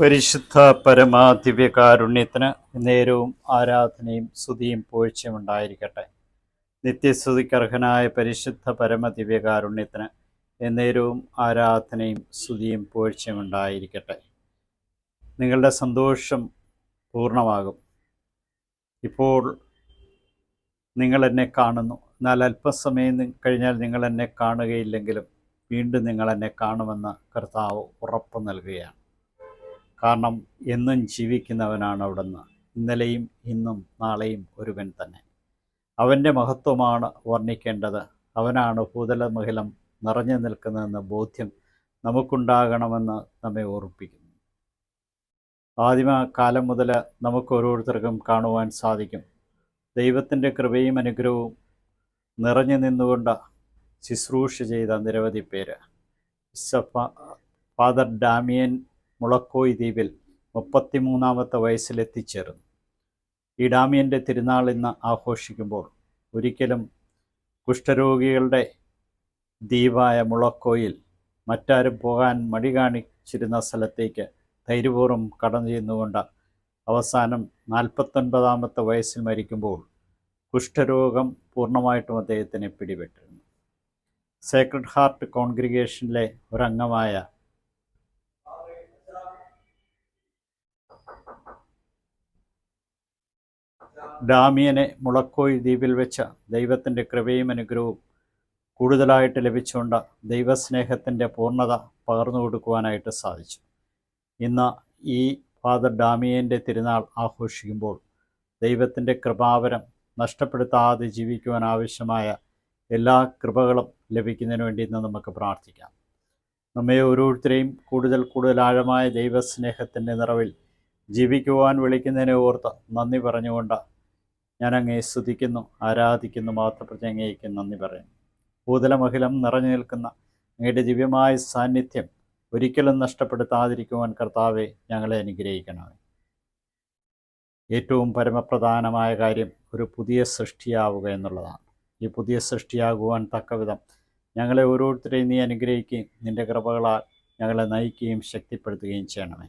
പരിശുദ്ധ പരമാദിവ്യകാരുണ്യത്തിന് നേരവും ആരാധനയും സ്തുതിയും പോഴ്ചയും ഉണ്ടായിരിക്കട്ടെ. നിത്യസ്തുതിക്കർഹനായ പരിശുദ്ധ പരമദിവ്യകാരുണ്യത്തിന് എന്നേരവും ആരാധനയും സ്തുതിയും പോഴ്ചയും ഉണ്ടായിരിക്കട്ടെ. നിങ്ങളുടെ സന്തോഷം പൂർണമാകും. ഇപ്പോൾ നിങ്ങൾ എന്നെ കാണുന്നു. എന്നാൽ അല്പസമയം കഴിഞ്ഞാൽ നിങ്ങൾ എന്നെ കാണുകയില്ലെങ്കിലും വീണ്ടും നിങ്ങൾ എന്നെ കാണുമെന്ന് കർത്താവ് ഉറപ്പ് നൽകുകയാണ്. കാരണം എന്നും ജീവിക്കുന്നവനാണ് അവിടുന്ന്. ഇന്നലെയും ഇന്നും നാളെയും ഒരുവൻ തന്നെ. അവന്റെ മഹത്വമാണ് വർണിക്കേണ്ടത്. അവനാണ് ഭൂതലമഹിലം നിറഞ്ഞു നിൽക്കുന്നതെന്ന ബോധ്യം നമുക്കുണ്ടാകണമെന്ന് നമ്മെ ഓർപ്പിക്കുന്നു ആദിമ കാലം മുതൽ നമുക്ക് ഓരോരുത്തർക്കും കാണുവാൻ സാധിക്കും. ദൈവത്തിന്റെ കൃപയും അനുഗ്രഹവും നിറഞ്ഞു നിന്നുകൊണ്ട് ശുശ്രൂഷ ചെയ്ത നിരവധി പേര്. ഫാദർ ഡാമിയൻ മുളക്കോയ് ദ്വീപിൽ മുപ്പത്തിമൂന്നാമത്തെ വയസ്സിലെത്തിച്ചേർന്നു. ഈ ഡാമിയന്റെ തിരുനാൾ ഇന്ന് ആഘോഷിക്കുമ്പോൾ ഒരിക്കലും കുഷ്ഠരോഗികളുടെ ദ്വീപായ മുളക്കോയിൽ മറ്റാരും പോകാൻ മടി കാണിച്ചിരുന്ന സ്ഥലത്തേക്ക് ധൈര്യപൂർവം കടന്നു ചെന്നുകൊണ്ട് അവസാനം നാൽപ്പത്തൊൻപതാമത്തെ വയസ്സിൽ മരിക്കുമ്പോൾ കുഷ്ഠരോഗം പൂർണമായിട്ടും അദ്ദേഹത്തിനെ പിടിപെട്ടിരുന്നു. സേക്രഡ് ഹാർട്ട് കോൺഗ്രിഗേഷനിലെ ഒരംഗമായ ഡാമിയനെ മുളക്കോയി ദ്വീപിൽ വെച്ച ദൈവത്തിന്റെ കൃപയും അനുഗ്രഹവും കൂടുതലായിട്ട് ലഭിച്ചുകൊണ്ട് ദൈവസ്നേഹത്തിന്റെ പൂർണത പകർന്നു കൊടുക്കുവാനായിട്ട് സാധിച്ചു. ഇന്ന് ഈ ഫാദർ ഡാമിയന്റെ തിരുനാൾ ആഘോഷിക്കുമ്പോൾ ദൈവത്തിന്റെ കൃപാവരം നഷ്ടപ്പെടുത്താതെ ജീവിക്കുവാൻ ആവശ്യമായ എല്ലാ കൃപകളും ലഭിക്കുന്നതിന് വേണ്ടി ഇന്ന് നമുക്ക് പ്രാർത്ഥിക്കാം. നമ്മെ ഓരോരുത്തരെയും കൂടുതൽ കൂടുതൽ ആഴമായ ദൈവസ്നേഹത്തിന്റെ നിറവിൽ ജീവിക്കുവാൻ വിളിക്കുന്നതിനെ ഓർത്ത് നന്ദി പറഞ്ഞുകൊണ്ട് ഞാൻ അങ്ങേ സ്തുതിക്കുന്നു ആരാധിക്കുന്നു മാത്രപ്രതി അങ്ങേക്ക് നന്ദി പറയുന്നു. ഭൂതലമഹിലം നിറഞ്ഞു നിൽക്കുന്ന അങ്ങയുടെ ദിവ്യമായ സാന്നിധ്യം ഒരിക്കലും നഷ്ടപ്പെടുത്താതിരിക്കുവാൻ കർത്താവെ ഞങ്ങളെ അനുഗ്രഹിക്കണമേ. ഏറ്റവും പരമപ്രധാനമായ കാര്യം ഒരു പുതിയ സൃഷ്ടിയാവുക എന്നുള്ളതാണ്. ഈ പുതിയ സൃഷ്ടിയാകുവാൻ തക്കവിധം ഞങ്ങളെ ഓരോരുത്തരെയും നീ അനുഗ്രഹിക്കുകയും നിന്റെ കൃപകളാൽ ഞങ്ങളെ നയിക്കുകയും ശക്തിപ്പെടുത്തുകയും ചെയ്യണമേ.